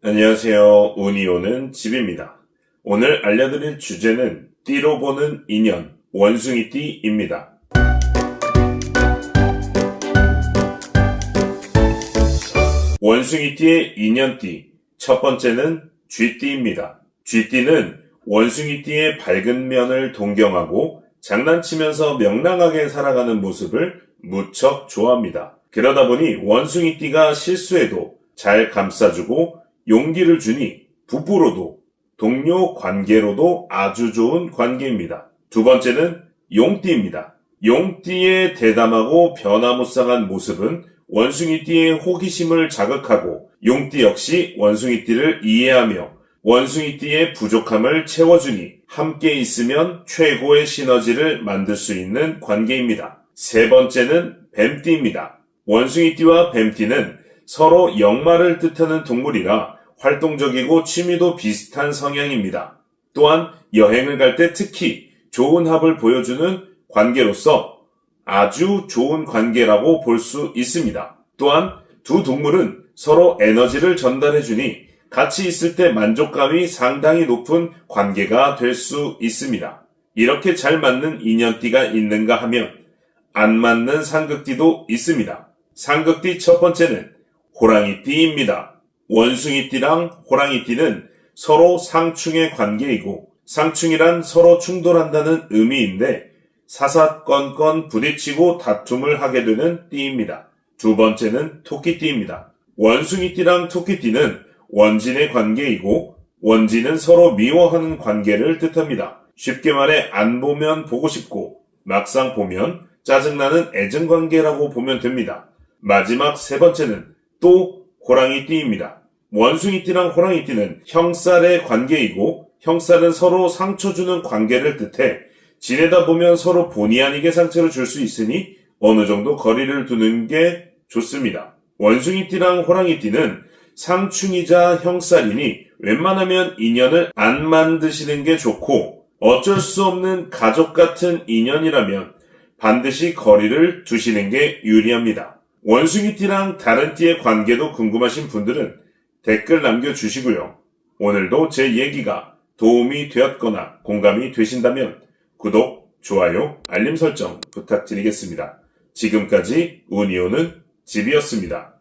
안녕하세요. 운이 오는 집입니다. 오늘 알려드릴 주제는 띠로 보는 인연, 원숭이띠입니다. 원숭이띠의 인연띠. 첫 번째는 쥐띠입니다. 쥐띠는 원숭이띠의 밝은 면을 동경하고 장난치면서 명랑하게 살아가는 모습을 무척 좋아합니다. 그러다 보니 원숭이띠가 실수해도 잘 감싸주고 용기를 주니 부부로도 동료 관계로도 아주 좋은 관계입니다. 두 번째는 용띠입니다. 용띠의 대담하고 변화무쌍한 모습은 원숭이띠의 호기심을 자극하고 용띠 역시 원숭이띠를 이해하며 원숭이띠의 부족함을 채워주니 함께 있으면 최고의 시너지를 만들 수 있는 관계입니다. 세 번째는 뱀띠입니다. 원숭이띠와 뱀띠는 서로 역마를 뜻하는 동물이라 활동적이고 취미도 비슷한 성향입니다. 또한 여행을 갈 때 특히 좋은 합을 보여주는 관계로서 아주 좋은 관계라고 볼 수 있습니다. 또한 두 동물은 서로 에너지를 전달해 주니 같이 있을 때 만족감이 상당히 높은 관계가 될 수 있습니다. 이렇게 잘 맞는 인연띠가 있는가 하면 안 맞는 상극띠도 있습니다. 상극띠 첫 번째는 호랑이띠입니다. 원숭이 띠랑 호랑이 띠는 서로 상충의 관계이고 상충이란 서로 충돌한다는 의미인데 사사건건 부딪히고 다툼을 하게 되는 띠입니다. 두 번째는 토끼띠입니다. 원숭이띠랑 토끼띠는 원진의 관계이고 원진은 서로 미워하는 관계를 뜻합니다. 쉽게 말해 안 보면 보고 싶고 막상 보면 짜증나는 애정 관계라고 보면 됩니다. 마지막 세 번째는 또 호랑이띠입니다. 원숭이띠랑 호랑이띠는 형살의 관계이고 형살은 서로 상처 주는 관계를 뜻해 지내다 보면 서로 본의 아니게 상처를 줄 수 있으니 어느 정도 거리를 두는 게 좋습니다. 원숭이띠랑 호랑이띠는 상충이자 형살이니 웬만하면 인연을 안 만드시는 게 좋고 어쩔 수 없는 가족 같은 인연이라면 반드시 거리를 두시는 게 유리합니다. 원숭이띠랑 다른 띠의 관계도 궁금하신 분들은 댓글 남겨주시고요. 오늘도 제 얘기가 도움이 되었거나 공감이 되신다면 구독, 좋아요, 알림 설정 부탁드리겠습니다. 지금까지 운이오는 집이었습니다.